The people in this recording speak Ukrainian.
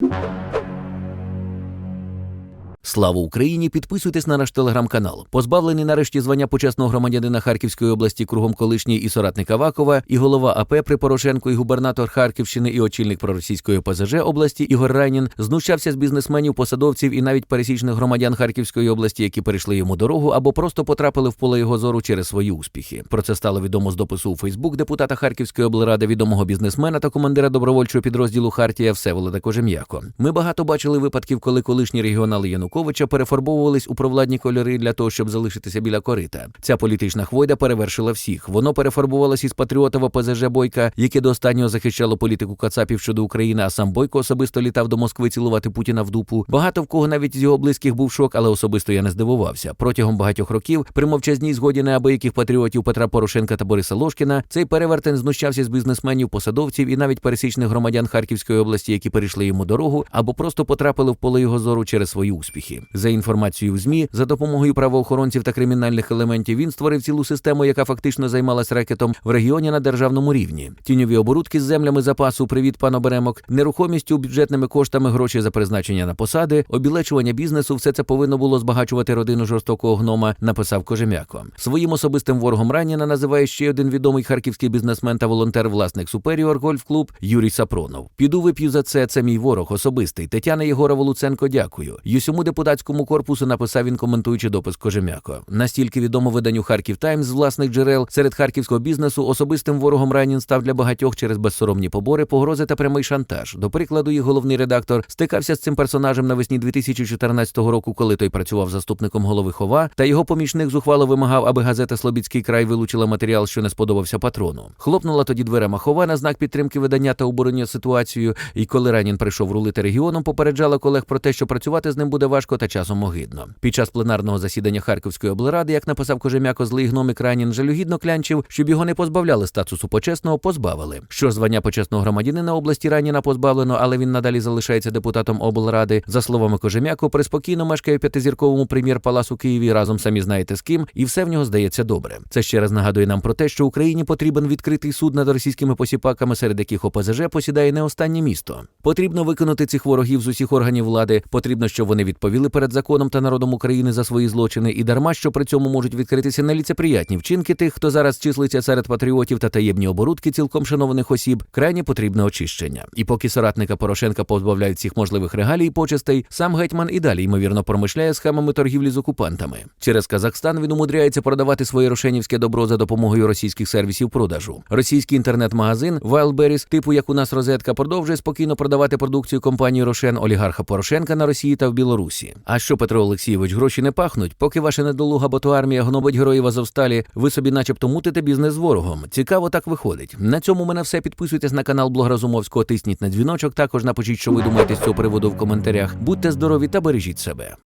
you. Слава Україні! Підписуйтесь на наш телеграм-канал. Позбавлений нарешті звання почесного громадянина Харківської області кругом колишній і соратник Авакова, і голова АП при Порошенку, і губернатор Харківщини, і очільник проросійської ПЗЖ області Ігор Райнін знущався з бізнесменів, посадовців і навіть пересічних громадян Харківської області, які перейшли йому дорогу або просто потрапили в поле його зору через свої успіхи. Про це стало відомо з допису у Фейсбук депутата Харківської облради, відомого бізнесмена та командира добровольчого підрозділу Хартія Всеволода Кожем'яко. Ми багато бачили випадків, коли колишні регіонали Януковича перефарбовувались у провладні кольори для того, щоб залишитися біля корита. Ця політична хвойда перевершила всіх. Воно перефарбувалось із патріота в ОПЗЖ Бойка, яке до останнього захищало політику Кацапів щодо України, а сам Бойко особисто літав до Москви цілувати Путіна в дупу. Багато в кого навіть з його близьких був шок, але особисто я не здивувався. Протягом багатьох років при мовчазній згоді неабияких патріотів Петра Порошенка та Бориса Ложкіна цей перевертень знущався з бізнесменів, посадовців і навіть пересічних громадян Харківської області, які перейшли йому дорогу або просто потрапили в поле його зору через свої успіхи. За інформацією в змі, за допомогою правоохоронців та кримінальних елементів він створив цілу систему, яка фактично займалась рекетом в регіоні на державному рівні. Тіньові оборудки з землями запасу, привіт, пан Оберемок, нерухомістю, бюджетними коштами, гроші за призначення на посади, обілечування бізнесу. Все це повинно було збагачувати родину жорстокого гнома. Написав Кожем'яко. Своїм особистим ворогом Раніна називає ще один відомий харківський бізнесмен та волонтер, власник Суперіор Гольф Клуб Юрій Сапронов. Піду вип'ю за це. Це мій ворог особистий. Тетяна Єгорова Луценко. Дякую. І усьому депутатському корпусу написав він, коментуючи допис Кожем'яко. Настільки відомо виданню Харків Таймс з власних джерел серед харківського бізнесу особистим ворогом Ранін став для багатьох через безсоромні побори, погрози та прямий шантаж. До прикладу, їх головний редактор стикався з цим персонажем навесні 2014 року, коли той працював заступником голови хова, та його помічник зухвало вимагав, аби газета Слобідський край вилучила матеріал, що не сподобався патрону. Хлопнула тоді дверима хова на знак підтримки видання та оборонення ситуацію. І коли Ранін прийшов рулити регіоном, попереджала колег про те, що працювати з ним буде важко та часом огидно. Під час пленарного засідання Харківської облради, як написав Кожем'яко, злий гномик Ранін жалюгідно клянчив, щоб його не позбавляли статусу почесного, позбавили. Що звання почесного громадянина області Раніна позбавлено, але він надалі залишається депутатом облради. За словами Кожем'яко, приспокійно мешкає в п'ятизірковому прем'єр-палас у Києві разом самі знаєте з ким, і все в нього здається добре. Це ще раз нагадує нам про те, що Україні потрібен відкритий суд над російськими посіпаками, серед яких ОПЗЖ посідає не останнє місто. Потрібно виконати цих ворогів з усіх органів влади. Потрібно, щоб вони відповіли перед законом та народом України за свої злочини, і дарма що при цьому можуть відкритися неліцеприятні вчинки тих, хто зараз числиться серед патріотів та таємні оборудки цілком шанованих осіб, крайні потрібне очищення. І поки соратника Порошенка позбавляють всіх можливих регалій і почестей, сам гетьман і далі ймовірно промишляє схемами торгівлі з окупантами. Через Казахстан він умудряється продавати своє рошенівське добро за допомогою російських сервісів продажу. Російський інтернет-магазин Wildberries, типу як у нас розетка, продовжує спокійно продавати продукцію компанії Рошен олігарха Порошенка на Росії та в Білорусі. А що Петро Олексійович гроші не пахнуть, поки ваша недолуга ботоармія гнобить героїв Азовсталі, ви собі, начебто, мутите бізнес з ворогом. Цікаво так виходить. На цьому мене все. Підписуйтесь на канал Блог Разумовського, тисніть на дзвіночок. Також напишіть, що ви думаєте з цього приводу в коментарях. Будьте здорові та бережіть себе.